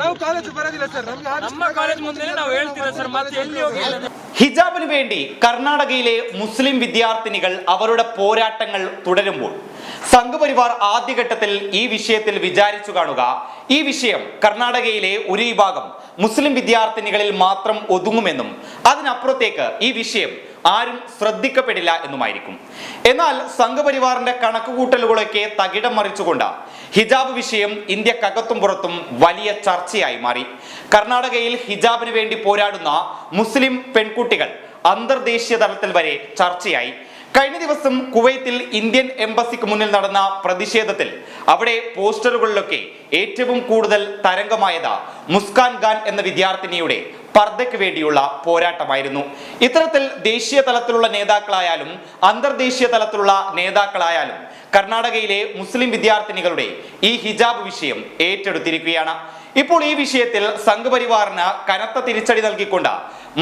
ನಾವು ಕಾಲೇಜ್ ಬರೋದಿಲ್ಲ ಸರ್ ನಮ್ಗೆ ನಮ್ಮ ಕಾಲೇಜ್ ಮುಂದೆ ನಾವು ಹೇಳ್ತೀರಾ ಸರ್ ಮತ್ತೆ ಎಲ್ಲಿ ಹೋಗಿ ಹೇಳೋದು? ഹിജാബിന് വേണ്ടി കർണാടകയിലെ മുസ്ലിം വിദ്യാർത്ഥിനികൾ അവരുടെ പോരാട്ടങ്ങൾ തുടരുമ്പോൾ സംഘപരിവാർ ആദ്യഘട്ടത്തിൽ ഈ വിഷയത്തിൽ വിചാരിച്ചു കാണുക ഈ വിഷയം കർണാടകയിലെ ഒരു വിഭാഗം മുസ്ലിം വിദ്യാർത്ഥിനികളിൽ മാത്രം ഒതുങ്ങുമെന്നും അതിനപ്പുറത്തേക്ക് ഈ വിഷയം ആരും ശ്രദ്ധിക്കപ്പെടില്ല എന്നുമായിരിക്കും. എന്നാൽ സംഘപരിവാറിന്റെ കണക്കുകൂട്ടലുകളൊക്കെ തകിടം മറിച്ചുകൊണ്ട് ഹിജാബ് വിഷയം ഇന്ത്യക്കകത്തും പുറത്തും വലിയ ചർച്ചയായി മാറി. കർണാടകയിൽ ഹിജാബിന് വേണ്ടി പോരാടുന്ന മുസ്ലിം പെൺകുട്ടികൾ അന്തർദേശീയ തലത്തിൽ വരെ ചർച്ചയായി. കഴിഞ്ഞ ദിവസം കുവൈത്തിൽ ഇന്ത്യൻ എംബസിക്ക് മുന്നിൽ നടന്ന പ്രതിഷേധത്തിൽ അവിടെ പോസ്റ്ററുകളിലൊക്കെ ഏറ്റവും കൂടുതൽ തരംഗമായത് മുസ്കാൻ ഖാൻ എന്ന വിദ്യാർത്ഥിനിയുടെ പർദ്ദയ്ക്ക് വേണ്ടിയുള്ള പോരാട്ടമായിരുന്നു. ഇത്തരത്തിൽ ദേശീയ തലത്തിലുള്ള നേതാക്കളായാലും അന്തർദേശീയ തലത്തിലുള്ള നേതാക്കളായാലും കർണാടകയിലെ മുസ്ലിം വിദ്യാർത്ഥിനികളുടെ ഈ ഹിജാബ് വിഷയം ഏറ്റെടുത്തിരിക്കുകയാണ്. ഇപ്പോൾ ഈ വിഷയത്തിൽ സംഘപരിവാറിന് കനത്ത തിരിച്ചടി നൽകിക്കൊണ്ട്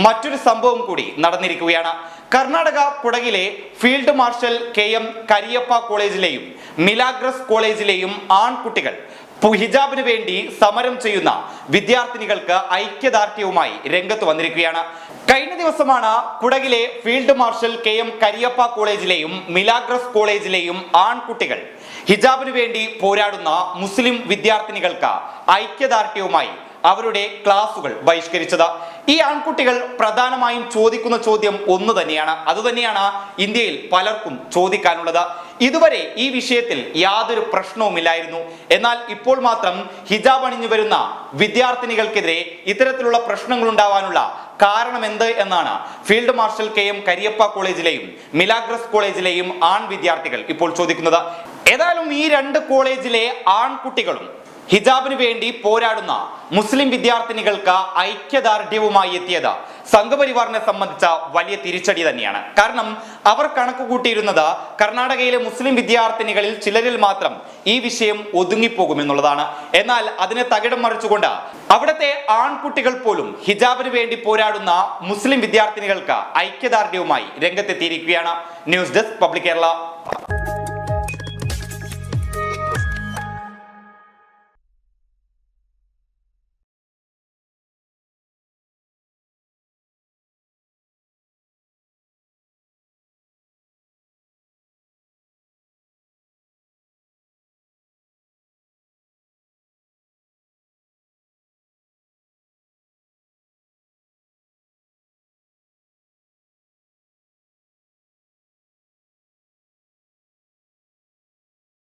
മറ്റൊരു സംഭവം കൂടി നടന്നിരിക്കുകയാണ്. Karnataka കുടകിലെ field marshal K M Cariappa കോളേജിലെയും Milagres കോളേജിലെയും ആൺകുട്ടികൾ ഹിജാബിന് വേണ്ടി സമരം ചെയ്യുന്ന വിദ്യാർത്ഥിനികൾക്ക് ഐക്യദാർഢ്യവുമായി രംഗത്ത് വന്നിരിക്കുകയാണ്. കഴിഞ്ഞ ദിവസമാണ് കുടകിലെ field marshal K M Cariappa കോളേജിലെയും Milagres കോളേജിലെയും ആൺകുട്ടികൾ ഹിജാബിന് വേണ്ടി പോരാടുന്ന മുസ്ലിം വിദ്യാർത്ഥിനികൾക്ക് ഐക്യദാർഢ്യവുമായി അവരുടെ ക്ലാസുകൾ ബഹിഷ്കരിച്ചത്. ഈ ആൺകുട്ടികൾ പ്രധാനമായും ചോദിക്കുന്ന ചോദ്യം ഒന്ന് തന്നെയാണ്. അതുതന്നെയാണ് ഇന്ത്യയിൽ പലർക്കും ചോദിക്കാനുള്ളത്. ഇതുവരെ ഈ വിഷയത്തിൽ യാതൊരു പ്രശ്നവുമില്ലായിരുന്നു. എന്നാൽ ഇപ്പോൾ മാത്രം ഹിജാബ് അണിഞ്ഞു വരുന്ന വിദ്യാർത്ഥിനികൾക്കെതിരെ ഇത്തരത്തിലുള്ള പ്രശ്നങ്ങൾ ഉണ്ടാവാനുള്ള കാരണം എന്ത് എന്നാണ് field marshal K M Cariappa കോളേജിലെയും Milagres കോളേജിലെയും ആൺ വിദ്യാർത്ഥികൾ ഇപ്പോൾ ചോദിക്കുന്നത്. ഏതായാലും ഈ രണ്ട് കോളേജിലെ ആൺകുട്ടികളും ഹിജാബിന് വേണ്ടി പോരാടുന്ന മുസ്ലിം വിദ്യാർത്ഥിനികൾക്ക് ഐക്യദാർഢ്യവുമായി എത്തിയത് സംഘപരിവാറിനെ സംബന്ധിച്ച വലിയ തിരിച്ചടി തന്നെയാണ്. കാരണം അവർ കണക്ക് കൂട്ടിയിരുന്നത് കർണാടകയിലെ മുസ്ലിം വിദ്യാർത്ഥിനികളിൽ ചിലരിൽ മാത്രം ഈ വിഷയം ഒതുങ്ങിപ്പോകും എന്നുള്ളതാണ്. എന്നാൽ അതിനെ തകിടം മറിച്ചുകൊണ്ട് അവിടുത്തെ ആൺകുട്ടികൾ പോലും ഹിജാബിന് വേണ്ടി പോരാടുന്ന മുസ്ലിം വിദ്യാർത്ഥിനികൾക്ക് ഐക്യദാർഢ്യവുമായി രംഗത്തെത്തിയിരിക്കുകയാണ്. News desk public Kerala.